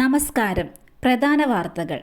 നമസ്കാരം. പ്രധാന വാർത്തകൾ.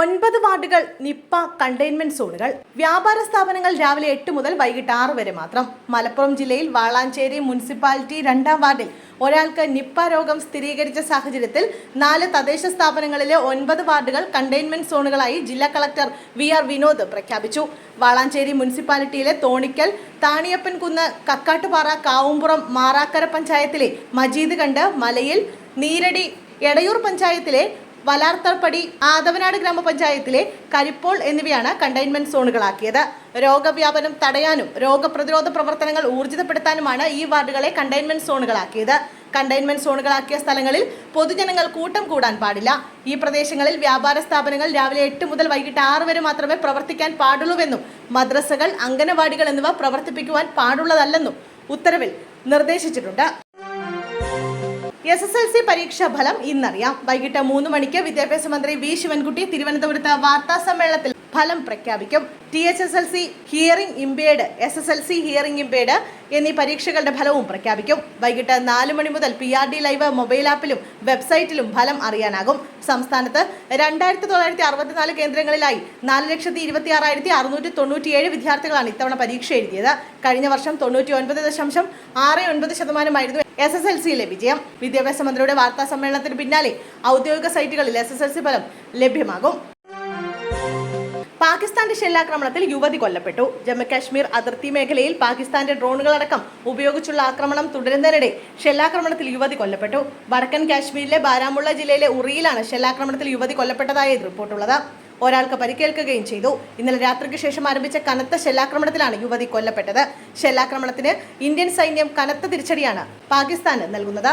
ഒൻപത് വാർഡുകൾ നിപ്പ കണ്ടെയ്ൻമെന്റ് സോണുകൾ. വ്യാപാര സ്ഥാപനങ്ങൾ രാവിലെ എട്ട് മുതൽ വൈകിട്ട് ആറ് വരെ മാത്രം. മലപ്പുറം ജില്ലയിൽ വാളാഞ്ചേരി മുനിസിപ്പാലിറ്റി രണ്ടാം വാർഡിൽ ഒരാൾക്ക് നിപ്പ രോഗം സ്ഥിരീകരിച്ച സാഹചര്യത്തിൽ നാല് തദ്ദേശ സ്ഥാപനങ്ങളിലെ ഒൻപത് വാർഡുകൾ കണ്ടെയ്ൻമെന്റ് സോണുകളായി ജില്ലാ കളക്ടർ വി ആർ വിനോദ് പ്രഖ്യാപിച്ചു. വാളാഞ്ചേരി മുനിസിപ്പാലിറ്റിയിലെ തോണിക്കൽ താണിയപ്പൻകുന്ന് കക്കാട്ടുപാറ കാവുംപുറം മാറാക്കര പഞ്ചായത്തിലെ മജീദ് കണ്ട് മലയിൽ നീരടി എടയൂർ പഞ്ചായത്തിലെ വലാർത്തപ്പടി ആദവനാട് ഗ്രാമപഞ്ചായത്തിലെ കരിപ്പോൾ എന്നിവയാണ് കണ്ടെയ്ൻമെന്റ് സോണുകളാക്കിയത്. രോഗവ്യാപനം തടയാനും രോഗപ്രതിരോധ പ്രവർത്തനങ്ങൾ ഊർജിതപ്പെടുത്താനുമാണ് ഈ വാർഡുകളെ കണ്ടെയ്ൻമെന്റ് സോണുകളാക്കിയത്. കണ്ടെയ്ൻമെന്റ് സോണുകളാക്കിയ സ്ഥലങ്ങളിൽ പൊതുജനങ്ങൾ കൂട്ടം കൂടാൻ പാടില്ല. ഈ പ്രദേശങ്ങളിൽ വ്യാപാര സ്ഥാപനങ്ങൾ രാവിലെ എട്ട് മുതൽ വൈകിട്ട് ആറ് വരെ മാത്രമേ പ്രവർത്തിക്കാൻ പാടുള്ളൂവെന്നും മദ്രസകൾ അംഗനവാടികൾ എന്നിവ പ്രവർത്തിപ്പിക്കുവാൻ പാടുള്ളതല്ലെന്നും ഉത്തരവിൽ നിർദ്ദേശിച്ചിട്ടുണ്ട്. എസ് എസ് എൽ സി പരീക്ഷാ ഫലം ഇന്നറിയാം. വൈകിട്ട് മൂന്ന് മണിക്ക് വിദ്യാഭ്യാസ മന്ത്രി വി ശിവൻകുട്ടി തിരുവനന്തപുരത്ത് വാർത്താ സമ്മേളനത്തിൽ ഫലം പ്രഖ്യാപിക്കും. T H S L C hearing impaired S S L C hearing impaired എന്നീ പരീക്ഷകളുടെ ഫലവും പ്രഖ്യാപിക്കും. വൈകിട്ട് നാല് മണി മുതൽ P R D live mobile ആപ്പിലും വെബ്സൈറ്റിലും ഫലം അറിയാനാകും. സംസ്ഥാനത്ത് രണ്ടായിരത്തി തൊള്ളായിരത്തി അറുപത്തിനാല് കേന്ദ്രങ്ങളിലായി നാല് ലക്ഷത്തി ഇരുപത്തി ആറായിരത്തി അറുന്നൂറ്റി തൊണ്ണൂറ്റിയേഴ് വിദ്യാർത്ഥികളാണ് ഇത്തവണ പരീക്ഷ എഴുതിയത്. കഴിഞ്ഞ വർഷം തൊണ്ണൂറ്റി ഒൻപത് ദശാംശം ആറ് ഒൻപത് ശതമാനമായിരുന്നു എസ് എസ് എൽ സിയിലെ വിജയം. വിദ്യാഭ്യാസ മന്ത്രിയുടെ വാർത്താ സമ്മേളനത്തിന് പിന്നാലെ ഔദ്യോഗിക സൈറ്റുകളിൽ എസ് എസ് എൽ സി ഫലം ലഭ്യമാകും. പാകിസ്ഥാന്റെ ഷെല്ലാക്രമണത്തിൽ യുവതി കൊല്ലപ്പെട്ടു. ജമ്മുകാശ്മീർ അതിർത്തി മേഖലയിൽ പാകിസ്ഥാന്റെ ഡ്രോണുകളടക്കം ഉപയോഗിച്ചുള്ള ആക്രമണം തുടരുന്നതിനിടെ ഷെല്ലാക്രമണത്തിൽ യുവതി കൊല്ലപ്പെട്ടു. വടക്കൻ കാശ്മീരിലെ ബാരാമുള്ള ജില്ലയിലെ ഉറിയിലാണ് ഷെല്ലാക്രമണത്തിൽ യുവതി കൊല്ലപ്പെട്ടതായി റിപ്പോർട്ടുള്ളത്. ഒരാൾക്ക് പരിക്കേൽക്കുകയും ചെയ്തു. ഇന്നലെ രാത്രിക്ക് ശേഷം ആരംഭിച്ച കനത്ത ഷെല്ലാക്രമണത്തിലാണ് യുവതി കൊല്ലപ്പെട്ടത്. ഷെല്ലാക്രമണത്തിന് ഇന്ത്യൻ സൈന്യം കനത്ത തിരിച്ചടിയാണ് പാകിസ്ഥാന് നൽകുന്നത്.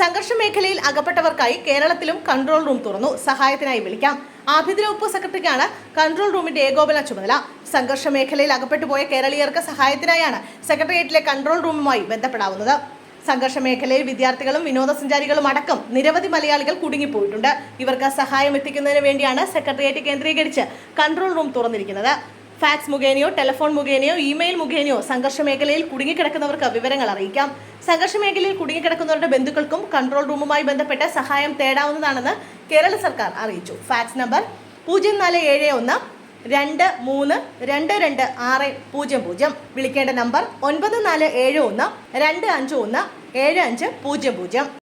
സംഘർഷ മേഖലയിൽ അകപ്പെട്ടവർക്കായി കേരളത്തിലും കൺട്രോൾ റൂം തുറന്നു. സഹായത്തിനായി വിളിക്കാം. ആഭ്യന്തര വകുപ്പ് സെക്രട്ടറിക്കാണ് കൺട്രോൾ റൂമിന്റെ ഏകോപന ചുമതല. സംഘർഷ മേഖലയിൽ അകപ്പെട്ടുപോയ കേരളീയർക്ക് സഹായത്തിനായാണ് സെക്രട്ടേറിയറ്റിലെ കൺട്രോൾ റൂമുമായി ബന്ധപ്പെടാവുന്നത്. സംഘർഷ മേഖലയിൽ വിദ്യാർത്ഥികളും വിനോദസഞ്ചാരികളും അടക്കം നിരവധി മലയാളികൾ കുടുങ്ങിപ്പോയിട്ടുണ്ട്. ഇവർക്ക് സഹായം എത്തിക്കുന്നതിന് വേണ്ടിയാണ് സെക്രട്ടേറിയറ്റ് കേന്ദ്രീകരിച്ച് കൺട്രോൾ റൂം തുറന്നിരിക്കുന്നത്. ഫാക്സ് മുഖേനയോ ടെലിഫോൺ മുഖേനയോ ഇമെയിൽ മുഖേനയോ സംഘർഷ മേഖലയിൽ കുടുങ്ങിക്കിടക്കുന്നവർക്ക് വിവരങ്ങൾ അറിയിക്കാം. സംഘർഷ മേഖലയിൽ കുടുങ്ങിക്കിടക്കുന്നവരുടെ ബന്ധുക്കൾക്കും കൺട്രോൾ റൂമുമായി ബന്ധപ്പെട്ട് സഹായം തേടാവുന്നതാണെന്ന് കേരള സർക്കാർ അറിയിച്ചു. ഫാക്സ് നമ്പർ പൂജ്യം നാല് ഏഴ് ഒന്ന് രണ്ട് മൂന്ന് രണ്ട് രണ്ട് ആറ് പൂജ്യം പൂജ്യം. വിളിക്കേണ്ട നമ്പർ ഒൻപത് നാല് ഏഴ് ഒന്ന് രണ്ട് അഞ്ച് ഒന്ന് ഏഴ് അഞ്ച് പൂജ്യം പൂജ്യം.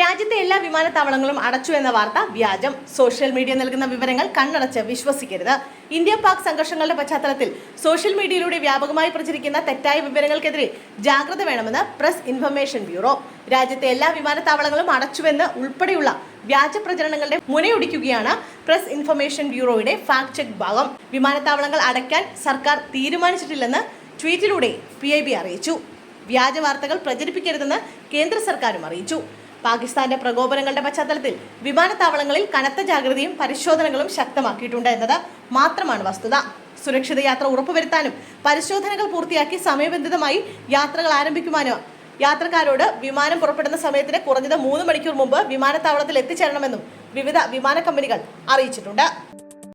രാജ്യത്തെ എല്ലാ വിമാനത്താവളങ്ങളും അടച്ചു എന്ന വാർത്ത വ്യാജം. സോഷ്യൽ മീഡിയ നൽകുന്ന വിവരങ്ങൾ കണ്ണടച്ച് വിശ്വസിക്കരുത്. ഇന്ത്യ പാക് സംഘർഷങ്ങളുടെ പശ്ചാത്തലത്തിൽ സോഷ്യൽ മീഡിയയിലൂടെ വ്യാപകമായി പ്രചരിക്കുന്ന തെറ്റായ വിവരങ്ങൾക്കെതിരെ ജാഗ്രത വേണമെന്ന് പ്രസ് ഇൻഫർമേഷൻ ബ്യൂറോ. രാജ്യത്തെ എല്ലാ വിമാനത്താവളങ്ങളും അടച്ചുവെന്ന് ഉൾപ്പെടെയുള്ള വ്യാജ പ്രചരണങ്ങളുടെ മുനയൊടിക്കുകയാണ് പ്രസ് ഇൻഫർമേഷൻ ബ്യൂറോയുടെ ഫാക്ട് ചെക്ക് ഭാഗം. വിമാനത്താവളങ്ങൾ അടയ്ക്കാൻ സർക്കാർ തീരുമാനിച്ചിട്ടില്ലെന്ന് ട്വീറ്റിലൂടെ പി അറിയിച്ചു. വ്യാജ വാർത്തകൾ പ്രചരിപ്പിക്കരുതെന്ന് കേന്ദ്ര സർക്കാരും അറിയിച്ചു. പാകിസ്ഥാന്റെ പ്രകോപനങ്ങളുടെ പശ്ചാത്തലത്തിൽ വിമാനത്താവളങ്ങളിൽ കനത്ത ജാഗ്രതയും പരിശോധനകളും ശക്തമാക്കിയിട്ടുണ്ട് എന്നത് മാത്രമാണ് വസ്തുത. സുരക്ഷിത യാത്ര ഉറപ്പുവരുത്താനും പരിശോധനകൾ പൂർത്തിയാക്കി സമയബന്ധിതമായി യാത്രകൾ ആരംഭിക്കുവാനും യാത്രക്കാരോട് വിമാനം പുറപ്പെടുന്ന സമയത്തിന് കുറഞ്ഞത് മൂന്ന് മണിക്കൂർ മുമ്പ് വിമാനത്താവളത്തിൽ എത്തിച്ചേരണമെന്നും വിവിധ വിമാന കമ്പനികൾ അറിയിച്ചിട്ടുണ്ട്.